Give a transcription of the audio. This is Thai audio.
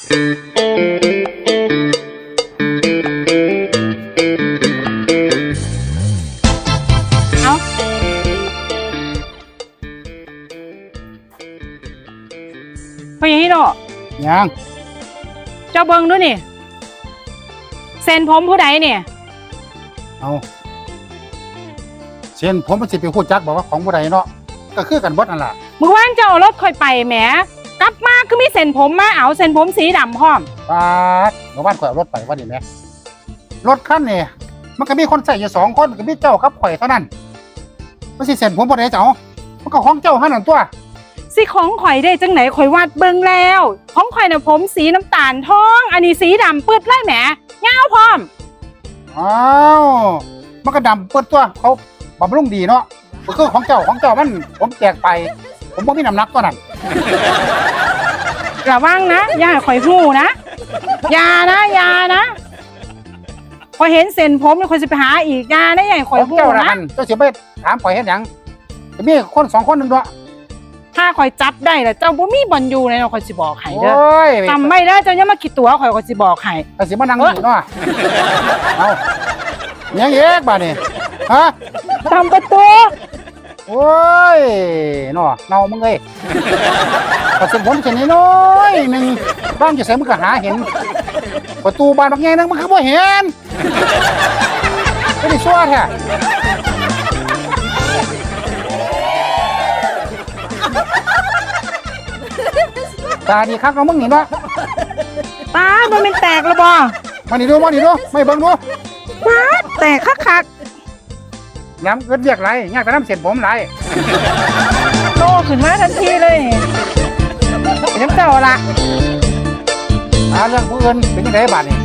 เอาพญาฮิโนยังเจ้าเบิงดูนี่เซ็นผมผู้ใดเนี่ยเอาเช่นผมมันสิไปพูดจักบอกว่าของบ่ได้เนาะก็คือกันเบดนั่นล่ะมือว่านเจ้าเอารถคอยไปแหม กลับมาคือมีเซ็นผมมาเอาเซ็นผมสีดำพร้อมปาดเมื่อวานข่อยเอารถไปว่านี่แหมรถคันนี่มันก็มีคนใส่อยู่สองคนก็มีเจ้ากับข่อยเท่านั้นมันสิเสร็จผมบ่ได้เจ้ามันก็ของเจ้าหั่นนั่นตัวสิของข่อยได้จังไหนข่อยวาดเบิงแล้วของข่อยน่ะผมสีน้ำตาลทอง อันนี้สีดำปืดเลยแหมเงาวพร้อมอ้าวมันก็ดำเปิดตัวเขาบำรุงดีเนาะก็คือของเจ้าของเจ้ามันผมแจกไป ผมบ่มีน้ำหนักตัวนั้นระวังนะอย่าให้ข่อยหูนะอย่านะอย่านะข่อยเห็นเส้นผมเนี่ยข่อยจะไปหาอีกอย่านะอย่าให้ขข่ออยงหูเจ้าละนะมันเจ้าสิไปถามข่อยเฮ็ดหยังจะมีคนสองคนนึงด้วยถ้าข่อยจับได้แล้วเจ้าบ่มีบอลอยู่ในเนาะข่อยสิบอกให้โอเด้อ้ยจำไม่ได้เจ้าอย่ามาคิดตัวข่อยก็สิบอกให้แต่สิมานั่งอยู่เนาะเอาหยังเอกบ้านี่ฮะทำประตู โอ้ยเนาะเนามึงเอ้ยแต่สิผมเช่นนี้น้อยหนึ่งบ้านจะใส่มึงก็หาเห็น ประตูบ้านบางแง่นึงมันคือบ่เห็นไม่ได้ชั่วแท้ตาดีคักเนาะมึงนี่เนาะตามันเป็นแตกแล้วบ่มานี่ดูมานี่ดูไม่เบิ่งดูว้าแตกคัก ย้ำเอิดเรียกไรยากแต่น้ำเสร็จผมไรโตขึ้นมาทันทีเลยย้ำเจ้าละเรื่องผู้อื่นเป็นยังไงบ้านี่